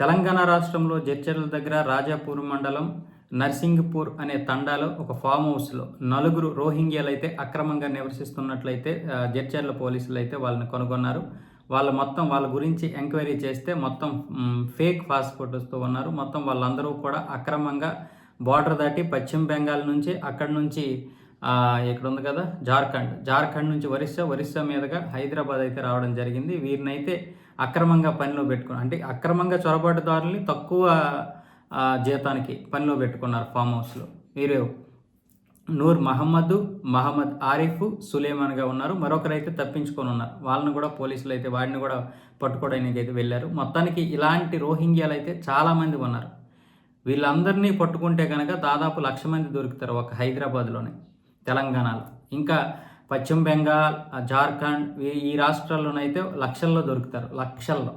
తెలంగాణ రాష్ట్రంలో జడ్చర్ల దగ్గర రాజాపూర్ మండలం నర్సింగ్పూర్ అనే తండాలో ఒక ఫామ్ హౌస్లో నలుగురు రోహింగ్యాలు అయితే అక్రమంగా నివసిస్తున్నట్లయితే జడ్చర్ల పోలీసులు అయితే వాళ్ళని కనుగొన్నారు. వాళ్ళు మొత్తం వాళ్ళ గురించి ఎంక్వైరీ చేస్తే మొత్తం ఫేక్ పాస్పోర్ట్ వస్తూ ఉన్నారు. మొత్తం వాళ్ళందరూ కూడా అక్రమంగా బార్డర్ దాటి పశ్చిమ బెంగాల్ నుంచి అక్కడి నుంచి ఇక్కడ ఉంది కదా జార్ఖండ్. జార్ఖండ్ నుంచి ఒరిస్సా ఒరిస్సా మీదుగా హైదరాబాద్ అయితే రావడం జరిగింది. వీరినైతే అక్రమంగా పనిలో పెట్టుకున్నారు అంటే అక్రమంగా చొరబాటుదారుల్ని తక్కువ జీతానికి పనిలో పెట్టుకున్నారు ఫామ్ హౌస్లో. వీరు నూర్ మహమ్మద్ మహమ్మద్ ఆరిఫ్ సులేమాన్గా ఉన్నారు. మరొకరైతే తప్పించుకొని ఉన్నారు. వాళ్ళని కూడా పోలీసులు అయితే వాడిని కూడా పట్టుకోవడానికి అయితే వెళ్ళారు. మొత్తానికి ఇలాంటి రోహింగ్యాలు అయితే చాలామంది ఉన్నారు. వీళ్ళందరినీ పట్టుకుంటే కనుక దాదాపు లక్ష మంది దొరుకుతారు ఒక హైదరాబాద్లోనే తెలంగాణలో. ఇంకా పశ్చిమ బెంగాల్ జార్ఖండ్ ఈ- ఈ రాష్ట్రాల్లోనైతే లక్షల్లో దొరుకుతారు. లక్షల్లో.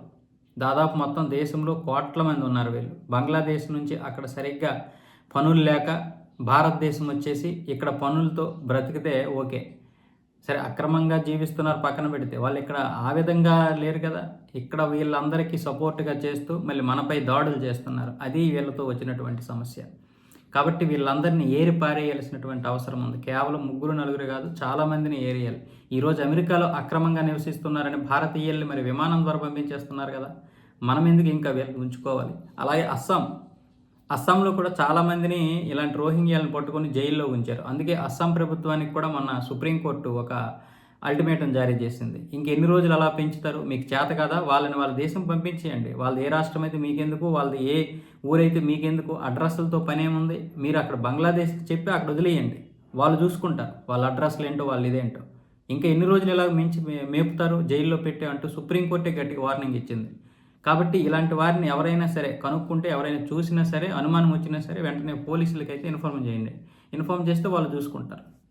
దాదాపు మొత్తం దేశంలో కోట్ల మంది ఉన్నారు వీళ్ళు. బంగ్లాదేశ్ నుంచి అక్కడ సరిగ్గా పనులు లేక భారతదేశం వచ్చేసి ఇక్కడ పనులతో బ్రతికితే ఓకే. సరే అక్రమంగా జీవిస్తున్నారు పక్కన పెడితే. వాళ్ళు ఇక్కడ ఆ విధంగా లేరు కదా. ఇక్కడ వీళ్ళందరికీ సపోర్ట్గా చేస్తూ మళ్ళీ మనపై దాడులు చేస్తున్నారు. అది వీళ్ళతో వచ్చినటువంటి సమస్య. కాబట్టి వీళ్ళందరినీ ఏరి పారేయాల్సినటువంటి అవసరం ఉంది. కేవలం ముగ్గురు నలుగురు కాదు చాలామందిని ఏరియాలి. ఏరేయాలి ఈరోజు అమెరికాలో అక్రమంగా నివసిస్తున్నారని భారతీయుల్ని మరి విమానం ద్వారా పంపించేస్తున్నారు కదా. మనం ఎందుకు ఇంకా వీళ్ళని ఉంచుకోవాలి? అలాగే అస్సాం. అస్సాంలో కూడా చాలామందిని ఇలాంటి రోహింగ్యాలను పట్టుకొని జైల్లో ఉంచారు. అందుకే అస్సాం ప్రభుత్వానికి కూడా మొన్న సుప్రీంకోర్టు ఒక అల్టిమేటం జారీ చేసింది. ఇంకెన్ని రోజులు అలా పెంచుతారు? మీకు చేత కదా? వాళ్ళని వాళ్ళ దేశం పంపించేయండి. వాళ్ళది ఏ రాష్ట్రం అయితే మీకెందుకు వాళ్ళది ఏ ఊరైతే మీకెందుకు అడ్రస్లతో పని ఏముంది మీరు అక్కడ బంగ్లాదేశ్కి చెప్పి అక్కడ వదిలేయండి. వాళ్ళు చూసుకుంటారు. వాళ్ళ అడ్రస్లు ఏంటో వాళ్ళు ఇదేంటో. ఇంకా ఎన్ని రోజులు ఇలా మించి మేపుతారు? జైల్లో పెట్టే అంటూ సుప్రీంకోర్టే గట్టిగా వార్నింగ్ ఇచ్చింది. కాబట్టి ఇలాంటి వారిని ఎవరైనా సరే కనుక్కుంటే ఎవరైనా చూసినా సరే అనుమానం వచ్చినా సరే వెంటనే పోలీసులకి అయితే ఇన్ఫార్మ్ చేయండి. ఇన్ఫార్మ్ చేస్తే వాళ్ళు చూసుకుంటారు.